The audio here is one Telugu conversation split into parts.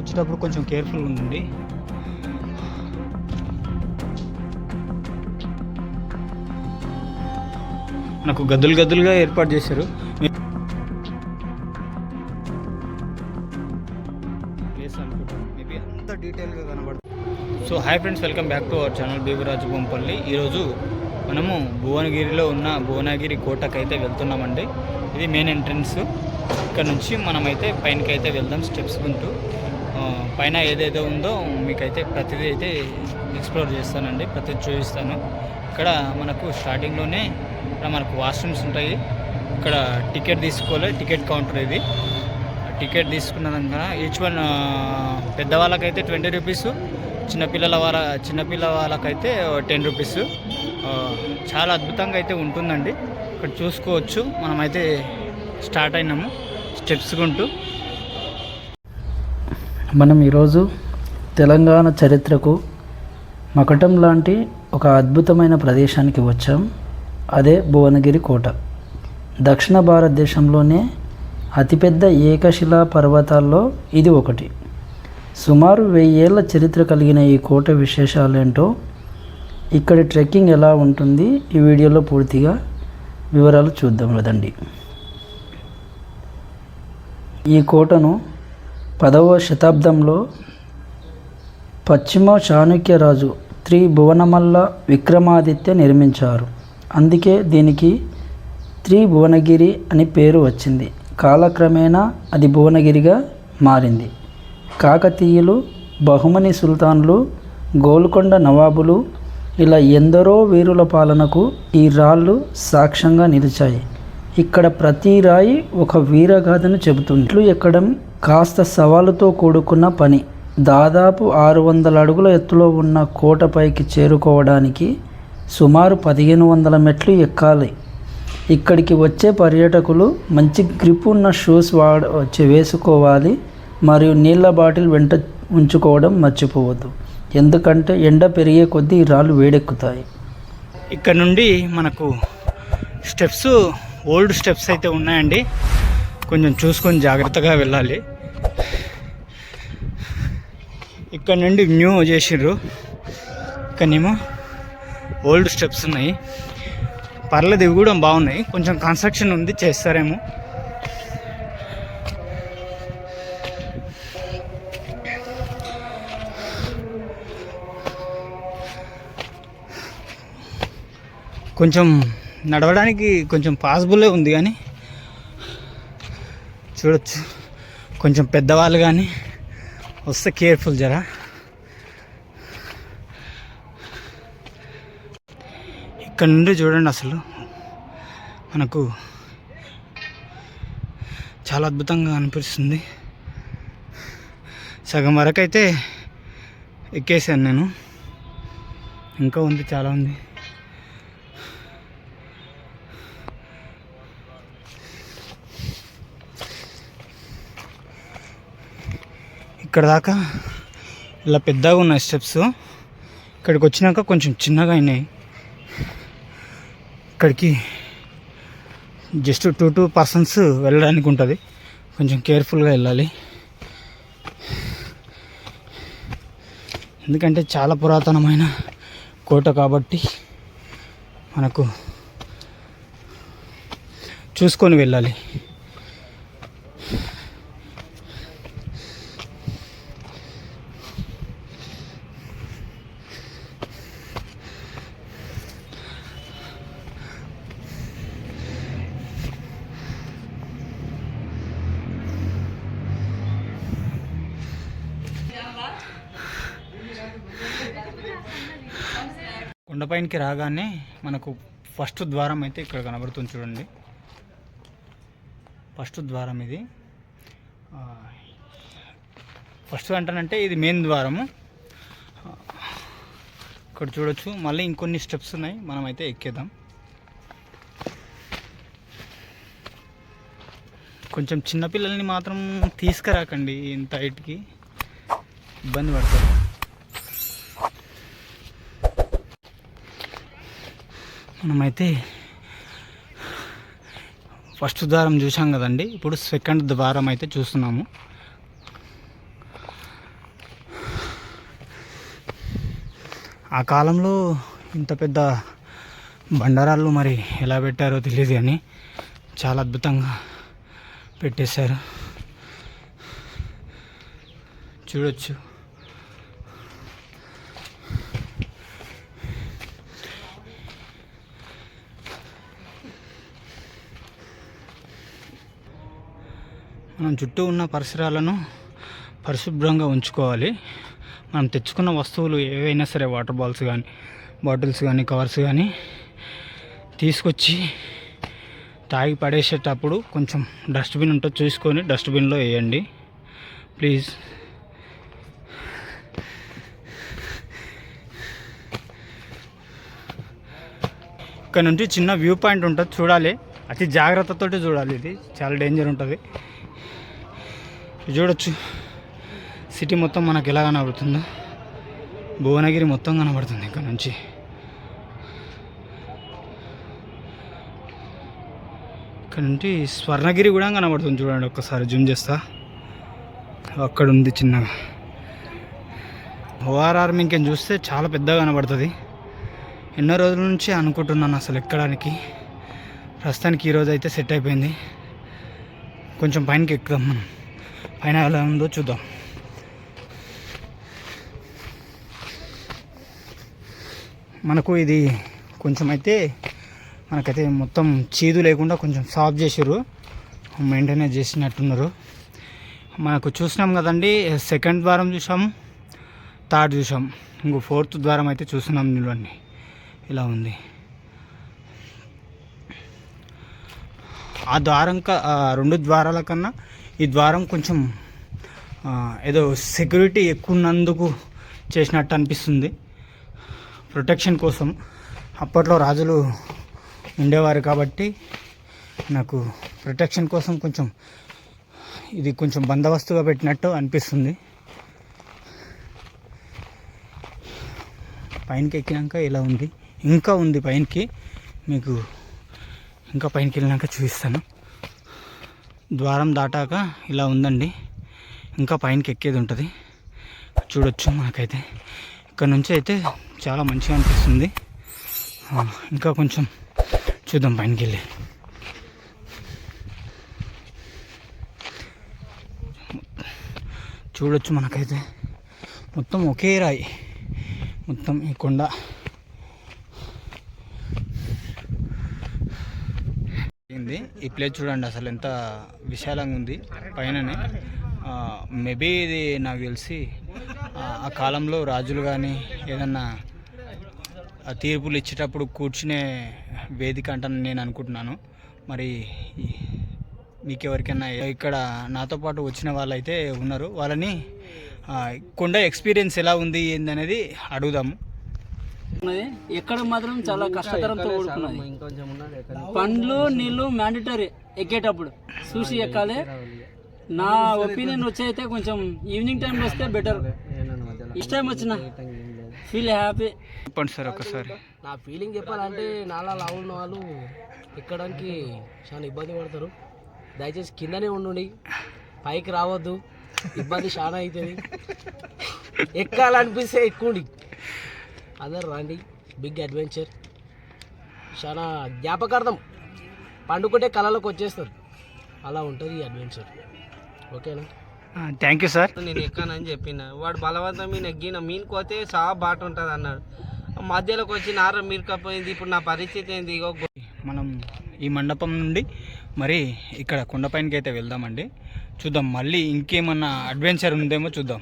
వచ్చేటప్పుడు కొంచెం కేర్ఫుల్ ఉండండి. మనకు గద్దులు గద్దులుగా ఏర్పాటు చేశారు. ప్లేస్ అనుకుంటాను మేబీ అంత డీటెయిల్గా కనబడుతుంది. So hi friends welcome back to our channel బీబీరాజు Bompalli. ఈరోజు మనము భువనగిరిలో ఉన్న భువనగిరి కోటకైతే వెళ్తున్నామండి. ఇది మెయిన్ ఎంట్రన్స్ ఇక్కడ నుంచి మనమైతే పైనకి అయితే వెళ్దాం స్టెప్స్ ఉంటూ పైన ఏదైతే ఉందో మీకైతే ప్రతిదీ అయితే ఎక్స్ప్లోర్ చేస్తానండి ప్రతిదీ చూపిస్తాను. ఇక్కడ మనకు స్టార్టింగ్లోనే ఇక్కడ మనకు వాష్రూమ్స్ ఉంటాయి. ఇక్కడ టికెట్ తీసుకోవాలి టికెట్ కౌంటర్ ఇది. టికెట్ తీసుకున్నాక ఈచ్ వన్ పెద్దవాళ్ళకైతే ట్వంటీ రూపీస్ చిన్నపిల్లల వాళ్ళ చిన్నపిల్ల వాళ్ళకైతే టెన్ రూపీస్ చాలా అద్భుతంగా అయితే ఉంటుందండి. ఇక్కడ చూసుకోవచ్చు మనమైతే స్టార్ట్ అయినాము స్టెప్స్ కొంటూ మనం ఈరోజు తెలంగాణ చరిత్రకు మకటం లాంటి ఒక అద్భుతమైన ప్రదేశానికి వచ్చాం. అదే భువనగిరి కోట. దక్షిణ భారతదేశంలోనే అతిపెద్ద ఏకశిలా పర్వతాల్లో ఇది ఒకటి. సుమారు వెయ్యేళ్ళ చరిత్ర కలిగిన ఈ కోట విశేషాలేంటో ఇక్కడి ట్రెక్కింగ్ ఎలా ఉంటుంది ఈ వీడియోలో పూర్తిగా వివరాలు చూద్దాం కదండి ఈ కోటను పదవ శతాబ్దంలో పశ్చిమ చాణుక్య రాజు త్రి భువనమల్ల విక్రమాదిత్య నిర్మించారు. అందుకే దీనికి త్రిభువనగిరి అని పేరు వచ్చింది. కాలక్రమేణా అది భువనగిరిగా మారింది. కాకతీయులు బహుమని సుల్తాన్లు గోల్కొండ నవాబులు ఇలా ఎందరో వీరుల పాలనకు ఈ రాళ్ళు సాక్ష్యంగా నిలిచాయి. ఇక్కడ ప్రతి రాయి ఒక వీరగాథను చెబుతుంది. ఇట్లు ఎక్కడం కాస్త సవాలుతో కూడుకున్న పని. దాదాపు ఆరు వందల అడుగుల ఎత్తులో ఉన్న కోటపైకి చేరుకోవడానికి సుమారు పదిహేను వందల మెట్లు ఎక్కాలి. ఇక్కడికి వచ్చే పర్యాటకులు మంచి గ్రిప్ ఉన్న షూస్ వాడ వేసుకోవాలి మరియు నీళ్ళ బాటిల్ వెంట ఉంచుకోవడం మర్చిపోవద్దు. ఎందుకంటే ఎండ పెరిగే కొద్దీ రాళ్ళు వేడెక్కుతాయి. ఇక్కడ నుండి మనకు స్టెప్స్ ఓల్డ్ స్టెప్స్ అయితే ఉన్నాయండి. కొంచెం చూసుకొని జాగ్రత్తగా వెళ్ళాలి. ఇక్కడ నుండి న్యూ చేసిర్రు. ఇక్కడనేమో ఓల్డ్ స్టెప్స్ ఉన్నాయి. పర్లేదు ఇవి కూడా బాగున్నాయి. కొంచెం కన్స్ట్రక్షన్ ఉంది చేస్తారేమో. కొంచెం నడవడానికి కొంచెం పాసిబులే ఉంది కానీ చూడొచ్చు. కొంచెం పెద్దవాళ్ళు కానీ వస్తే కేర్ఫుల్ జరా. ఇక్కడ నుండి చూడండి అసలు. మనకు చాలా అద్భుతంగా అనిపిస్తుంది. సగం వరకు అయితే ఎక్కేసాను నేను. ఇంకా ఉంది చాలా ఉంది. ఇక్కడ దాకా ఇలా పెద్దగా ఉన్నాయి స్టెప్స్. ఇక్కడికి వచ్చినాక కొంచెం చిన్నగా అయినాయి. ఇక్కడికి జస్ట్ టూ టూ పర్సన్స్ వెళ్ళడానికి ఉంటుంది. కొంచెం కేర్ఫుల్గా వెళ్ళాలి. ఎందుకంటే చాలా పురాతనమైన కోట కాబట్టి మనకు చూసుకొని వెళ్ళాలి. కొండపైనకి రాగానే మనకు ఫస్ట్ ద్వారం అయితే ఇక్కడ కనబడుతుంది చూడండి. ఫస్ట్ ద్వారం ఇది. ఫస్ట్ అంటానంటే ఇది మెయిన్ ద్వారము. ఇక్కడ చూడొచ్చు. మళ్ళీ ఇంకొన్ని స్టెప్స్ ఉన్నాయి. మనమైతే ఎక్కేద్దాం. కొంచెం చిన్నపిల్లల్ని మాత్రం తీసుకురాకండి ఇంత హైట్కి ఇబ్బంది పడతారు. మనమైతే ఫస్ట్ ద్వారం చూసాం కదండి. ఇప్పుడు సెకండ్ ద్వారం అయితే చూస్తున్నాము. ఆ కాలంలో ఇంత పెద్ద బండరాళ్ళు మరి ఎలా పెట్టారో తెలియదు కానీ చాలా అద్భుతంగా పెట్టేశారు. చూడొచ్చు. మనం చుట్టూ ఉన్న పరిసరాలను పరిశుభ్రంగా ఉంచుకోవాలి. మనం తెచ్చుకున్న వస్తువులు ఏవైనా సరే వాటర్ బాల్స్ కానీ బాటిల్స్ కానీ కవర్స్ కానీ తీసుకొచ్చి తాగి పడేసేటప్పుడు కొంచెం డస్ట్బిన్ ఉంటే చూసుకొని డస్ట్బిన్లో వేయండి. ప్లీజ్. ఇక్కడ నుంచి చిన్న వ్యూ పాయింట్ ఉంటుంది చూడాలి. అతి జాగ్రత్తతోటి చూడాలి ఇది. చాలా డేంజర్ ఉంటుంది. చూడొచ్చు. సిటీ మొత్తం మనకు ఎలా కనబడుతుందో. భువనగిరి మొత్తం కనబడుతుంది ఇక్కడ నుంచి. ఇక్కడ నుంచి స్వర్ణగిరి కూడా కనబడుతుంది చూడండి ఒక్కసారి జూమ్ చేస్తా. అక్కడ ఉంది చిన్నగా. ఓఆర్ఆర్ ఇంకేం చూస్తే చాలా పెద్దగా కనబడుతుంది. ఎన్నో రోజుల నుంచి అనుకుంటున్నాను అసలు ఎక్కడానికి. ప్రస్తుతానికి ఈరోజు అయితే సెట్ అయిపోయింది. కొంచెం పైనకి ఎక్కుదాం మనం. పైన ఎలా ఉందో చూద్దాం. మనకు ఇది కొంచెం అయితే మనకైతే మొత్తం చీదు లేకుండా కొంచెం సాఫ్ చేసారు మెయింటైన్ చేసినట్టున్నారు. మనకు చూసినాం కదండి సెకండ్ ద్వారం చూసాం థర్డ్ చూసాం ఇంకో ఫోర్త్ ద్వారం అయితే చూస్తున్నాం చూడండి ఇలా ఉంది. ఆ ద్వారం రెండు ద్వారాల కన్నా ఈ ద్వారం కొంచెం ఏదో సెక్యూరిటీ ఎక్కువ ఉన్నందుకు చేసినట్టు అనిపిస్తుంది. ప్రొటెక్షన్ కోసం. అప్పట్లో రాజులు ఉండేవారు కాబట్టి నాకు ప్రొటెక్షన్ కోసం కొంచెం ఇది కొంచెం బందోబస్తుగా పెట్టినట్టు అనిపిస్తుంది. పైనకి ఎక్కినాక ఇలా ఉంది. ఇంకా ఉంది పైనకి. మీకు ఇంకా పైనకి వెళ్ళినాక చూపిస్తాను. ద్వారం దాటాక ఇలా ఉందండి. ఇంకా పైనకి ఎక్కేది ఉంటుంది. చూడొచ్చు మనకైతే. ఇక్కడ నుంచి అయితే చాలా మంచిగా అనిపిస్తుంది. ఇంకా కొంచెం చూద్దాం పైనకి వెళ్ళి చూడొచ్చు మనకైతే. మొత్తం ఒకే రాయి. మొత్తం ఈ కొండ ఉంది ఈ ప్లేస్ చూడండి అసలు ఎంత విశాలంగా ఉంది. పైననే మేబీ ఇది నాకు తెలిసి ఆ, కాలంలో రాజులు కానీ ఏదన్నా తీర్పులు ఇచ్చేటప్పుడు కూర్చునే వేదిక అంటాను నేను అనుకుంటున్నాను. మరి మీకు ఎవరికైనా ఇక్కడ నాతో పాటు వచ్చిన వాళ్ళైతే ఉన్నారు. వాళ్ళని కొండ ఎక్స్పీరియన్స్ ఎలా ఉంది ఏందనేది అడుగుదాము. ఎక్కడ మాత్రం చాలా కష్టతరంతో కూడుకున్నది. పండ్లు నీళ్ళు మ్యాండటరీ ఎక్కేటప్పుడు. చూసి ఎక్కాలి. నా ఒపీనియన్ వచ్చి అయితే కొంచెం ఈవినింగ్ టైంలో వస్తే బెటర్ ఇష్ట టైం వచ్చిన. ఫీల్ హ్యాపీ చెప్పండి సార్ ఒకసారి. నా ఫీలింగ్ చెప్పాలంటే నాలా లావు ఉన్న వాళ్ళు ఎక్కడానికి చాలా ఇబ్బంది పడతారు. దయచేసి కిందనే ఉండండి. పైకి రావద్దు. ఇబ్బంది చాలా అవుతుంది. ఎక్కాలనిపిస్తే ఎక్కుండి. అందరు రండి. బిగ్ అడ్వెంచర్ చాలా జ్ఞాపకార్థం. పండుకుంటే కళలోకి వచ్చేస్తారు. అలా ఉంటుంది ఈ అడ్వెంచర్ ఓకేనా? థ్యాంక్ యూ సార్ నేను ఎక్కానని చెప్పిన. వాడు బలవంతం మీ నెగ్గిన మీన్ కోతే చాలా బాట ఉంటుంది అన్నాడు. మధ్యలోకి వచ్చి నార మీరుకపోయింది. ఇప్పుడు నా పరిస్థితి ఏంది? ఇగో మనం ఈ మండపం నుండి మరి ఇక్కడ కొండపైనకి అయితే వెళ్దామండి. చూద్దాం మళ్ళీ ఇంకేమన్నా అడ్వెంచర్ ఉందేమో చూద్దాం.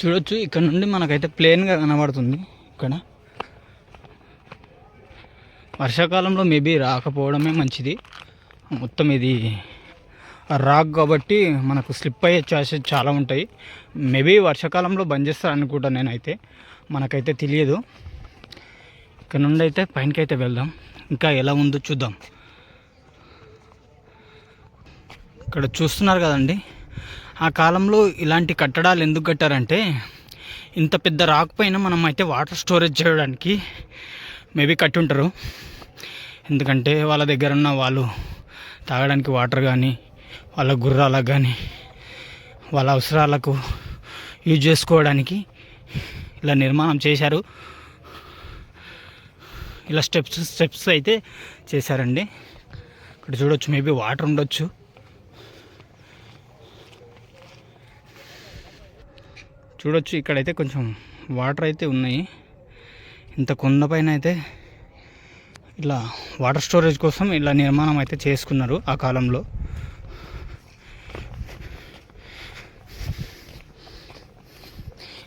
చూడొచ్చు. ఇక్కడ నుండి మనకైతే ప్లేన్గా కనబడుతుంది ఇక్కడ. వర్షాకాలంలో మేబీ రాకపోవడమే మంచిది. మొత్తం ఇది రాక్ కాబట్టి మనకు స్లిప్ అయ్యే ఛాన్సెస్ చాలా ఉంటాయి. మేబీ వర్షాకాలంలో బంద్ చేస్తారు అనుకుంటా నేనైతే. మనకైతే తెలియదు. ఇక్కడ నుండి అయితే పైనకి అయితే వెళ్దాం. ఇంకా ఎలా ఉందో చూద్దాం. ఇక్కడ చూస్తున్నారు కదండి. ఆ కాలంలో ఇలాంటి కట్టడాలు ఎందుకు కట్టారంటే ఇంత పెద్ద రాక్ పైన మనం అయితే వాటర్ స్టోరేజ్ చేయడానికి మేబీ కట్టి ఉంటారు ఎందుకంటే వాళ్ళ దగ్గర ఉన్న వాళ్ళు తాగడానికి వాటర్ కానీ వాళ్ళ గుర్రాలకు కానీ వాళ్ళ అవసరాలకు యూజ్ చేసుకోవడానికి ఇలా నిర్మాణం చేశారు. ఇలా స్టెప్స్ స్టెప్స్ అయితే చేశారండి. ఇక్కడ చూడొచ్చు మేబీ వాటర్ ఉండొచ్చు. చూడొచ్చు ఇక్కడైతే కొంచెం వాటర్ అయితే ఉన్నాయి. ఇంత కొండ పైన అయితే ఇలా వాటర్ స్టోరేజ్ కోసం ఇలా నిర్మాణం అయితే చేసుకున్నారు ఆ కాలంలో.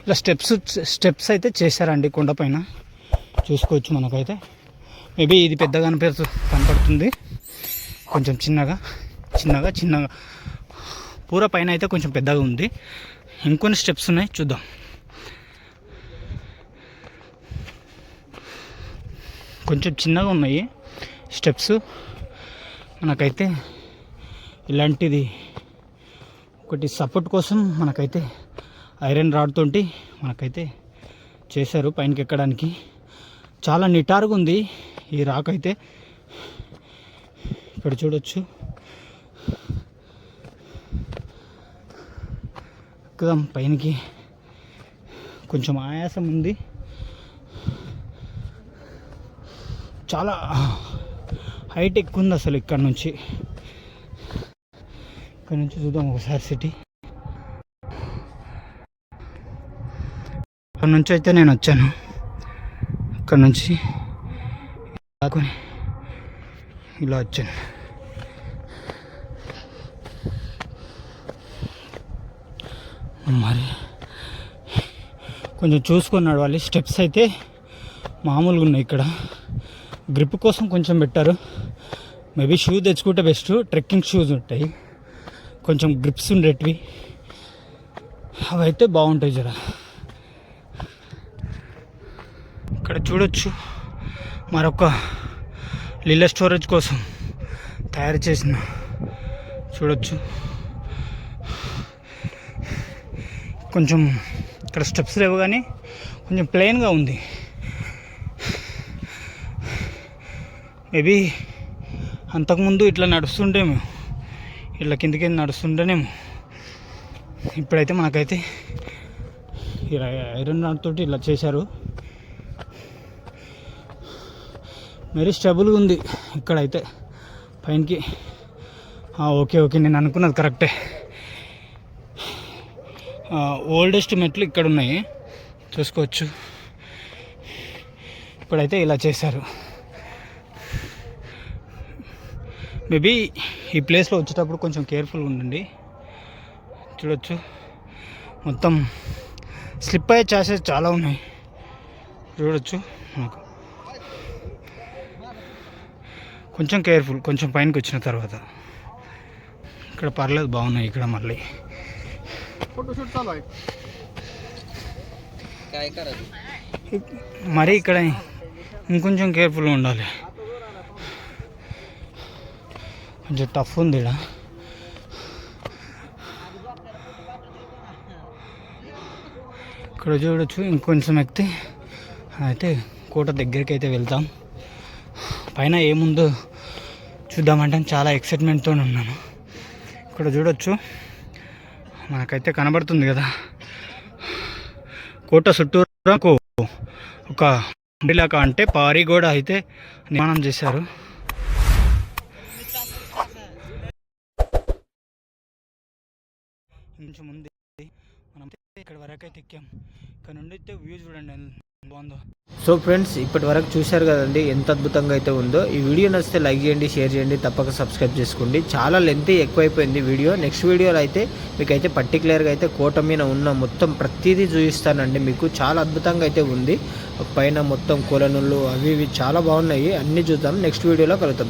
ఇలా స్టెప్స్ స్టెప్స్ అయితే చేశారండి కొండపైన చూసుకోవచ్చు మనకైతే. మేబీ ఇది పెద్దగా కనిపెడుతు కనపడుతుంది. కొంచెం చిన్నగా చిన్నగా చిన్నగా. పూర పైన అయితే కొంచెం పెద్దగా ఉంది. ఇంకొన్ని స్టెప్స్ ఉన్నాయి చూద్దాం. కొంచెం చిన్నగా ఉన్నాయి స్టెప్స్ మనకైతే ఇలాంటిది ఒకటి సపోర్ట్ కోసం మనకైతే ఐరన్ రాడ్తోటి మనకైతే చేశారు పైనకి ఎక్కడానికి. చాలా నిటారుగా ఉంది ఈ రాక్ అయితే ఇక్కడ చూడొచ్చు. ఎక్కుదాం పైనకి. కొంచెం ఆయాసం ఉంది. చాలా హైట్ ఎక్కువ ఉంది అసలు ఇక్కడ నుంచి. ఇక్కడ నుంచి చూద్దాం ఒకసారి సిటీ. అక్కడ నుంచి అయితే నేను వచ్చాను. అక్కడ నుంచి ఇలా వచ్చాను. మరి కొంచెం చూసుకొని నడవాలి. స్టెప్స్ అయితే మామూలుగా ఉన్నాయి ఇక్కడ. గ్రిప్ కోసం కొంచెం పెట్టారు. మేబీ షూ తెచ్చుకుంటే బెస్ట్. ట్రెక్కింగ్ షూస్ ఉంటాయి. కొంచెం గ్రిప్స్ ఉండేటివి. అవి అయితే బాగుంటాయి జర. ఇక్కడ చూడొచ్చు. మరొక లీల స్టోరేజ్ కోసం తయారు చేసిన. చూడొచ్చు. కొంచెం ఇక్కడ స్టెప్స్ లేవు కానీ కొంచెం ప్లెయిన్గా ఉంది. మేబీ అంతకుముందు ఇట్లా నడుస్తుంటేమో ఇట్లా కిందకి నడుస్తుంటేనేమో. ఇప్పుడైతే మనకైతే ఐరన్ రాడ్ తోటి ఇలా చేశారు. మరీ స్టెబుల్గా ఉంది ఇక్కడైతే. పైనకి ఓకే ఓకే నేను అనుకున్నది కరెక్టే ఓల్డెస్ట్ మెట్లు ఇక్కడ ఉన్నాయి. చూసుకోవచ్చు. ఇప్పుడైతే ఇలా చేశారు. మేబీ ఈ ప్లేస్లో వచ్చేటప్పుడు కొంచెం కేర్ఫుల్గా ఉండండి. చూడొచ్చు. మొత్తం స్లిప్ అయ్యే ఛాన్సెస్ చాలా ఉన్నాయి. చూడొచ్చు మనకు కొంచెం కేర్ఫుల్ కొంచెం పైనకి వచ్చిన తర్వాత. ఇక్కడ పర్లేదు బాగున్నాయి ఇక్కడ మళ్ళీ. फोटोशूट चालू आहे काय करायचं మరీ ఇక్కడ ఇంకొంచెం కేర్ఫుల్గా ఉండాలి కొంచెం టఫ్ ఉంది ఇక్కడ ఇక్కడ చూడొచ్చు ఇంకొంచెం ఎక్కితే అయితే కోట దగ్గరికి అయితే వెళ్తాం పైన ఏముందో చూద్దామంటే చాలా ఎక్సైట్మెంట్తో ఉన్నాను ఇక్కడ చూడొచ్చు మనకైతే కనబడుతుంది కదా. కోట చుట్టూరాకు ఒక ఇలాక అంటే పారిగోడ అయితే నిర్మాణం చేశారు. కొంచెం ఉంది మనం ఇక్కడ వరకు అయితే ఎక్కాం. ఇక్కడ నుండి అయితే వ్యూ చూడండి. సో ఫ్రెండ్స్ ఇప్పటి వరకు చూశారు కదండి ఎంత అద్భుతంగా అయితే ఉందో. ఈ వీడియో నచ్చితే లైక్ చేయండి షేర్ చేయండి తప్పక సబ్స్క్రైబ్ చేసుకోండి. చాలా లెంత్ ఎక్కువైపోయింది వీడియో. నెక్స్ట్ వీడియోలో అయితే మీకు అయితే పర్టికులర్గా అయితే కోట మీద ఉన్న మొత్తం ప్రతిదీ చూపిస్తానండి మీకు. చాలా అద్భుతంగా అయితే ఉంది. పైన మొత్తం కొలనులు అవి ఇవి చాలా బాగున్నాయి. అన్నీ చూద్దాం. నెక్స్ట్ వీడియోలో కలుగుతాం